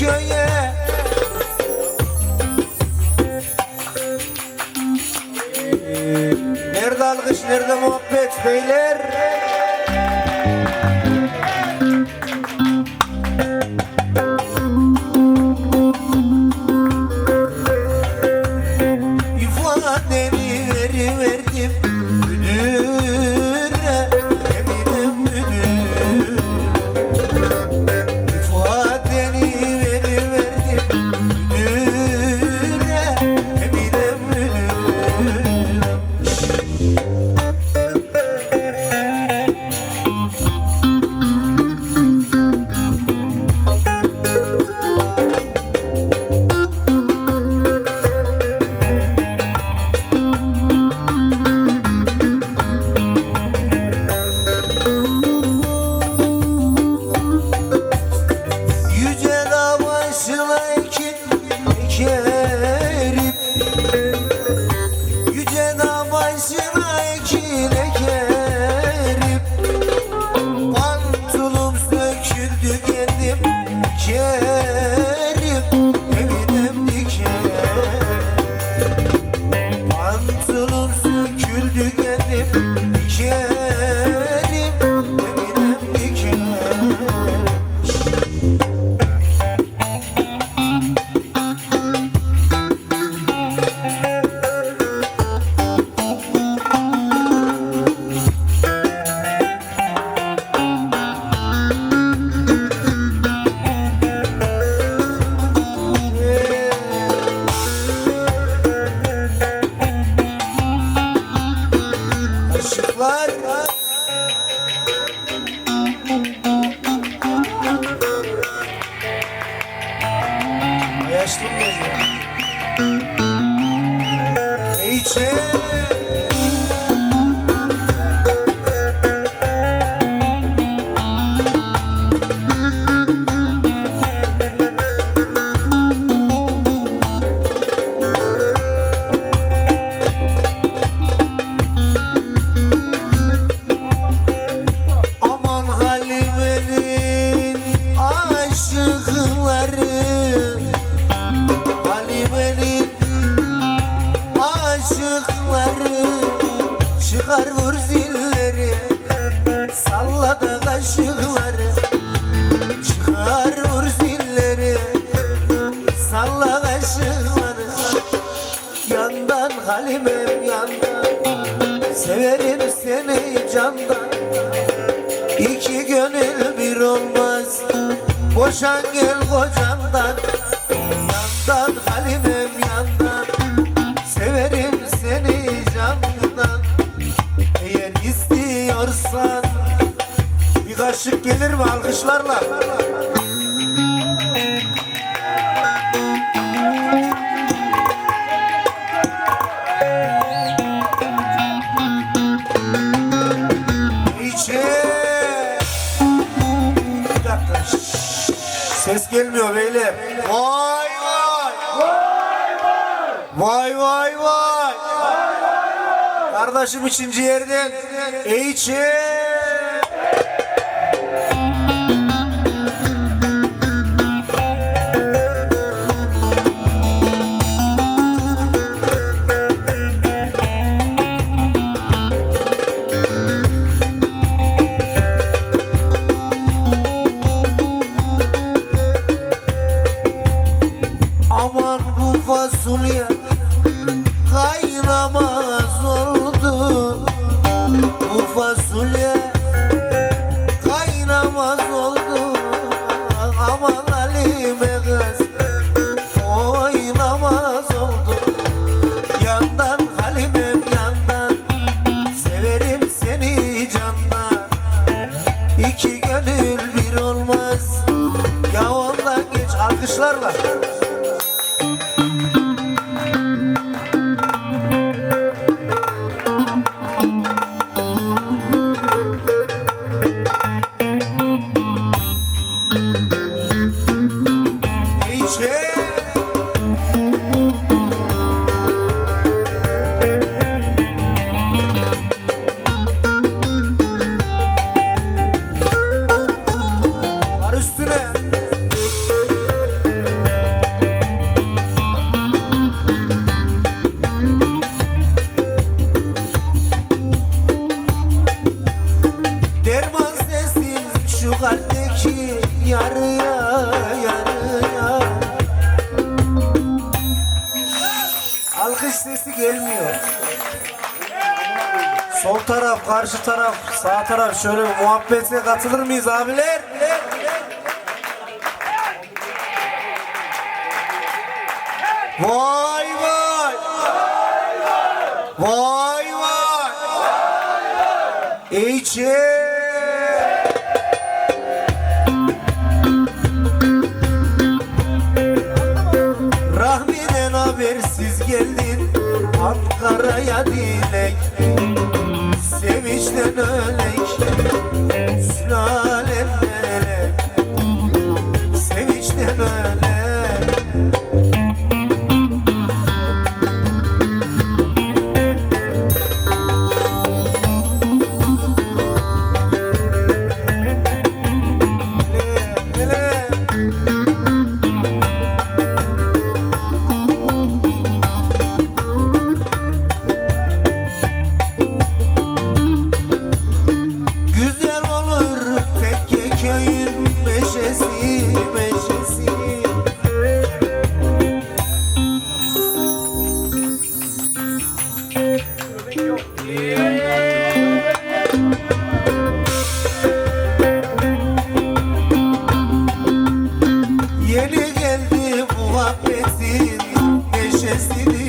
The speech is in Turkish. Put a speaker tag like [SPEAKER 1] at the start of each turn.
[SPEAKER 1] köye. Nerede alkış nerede muhabbet beyler? İçe aşıkları Çıkar vur zilleri. Salla da kaşıkları. Çıkar vur zilleri. Salla kaşıkları. Yandan Halimem yandan. Severim seni candan İki gönül bir olmaz. Boşan gel kocandan Bir kaşık gelir mi alkışlarla. Ses gelmiyor beyler. Vay vay. Vay vay vay. Kardeşim üçüncü yerden. İçe fasulye kaynamaz oldu. Aman Halime kız oynamaz oldu. Yandan Halimem yandan Severim seni candan. İki gönül yarıya yarıya Alkış sesi gelmiyor. Sol taraf, karşı taraf, sağ taraf şöyle bir muhabbete katılır mıyız abiler? Vay vay! Vay vay! İçe! Rahmi'den Ankara'ya dilek Sevinçten ölek Yeni geldi muhabbetin neşesini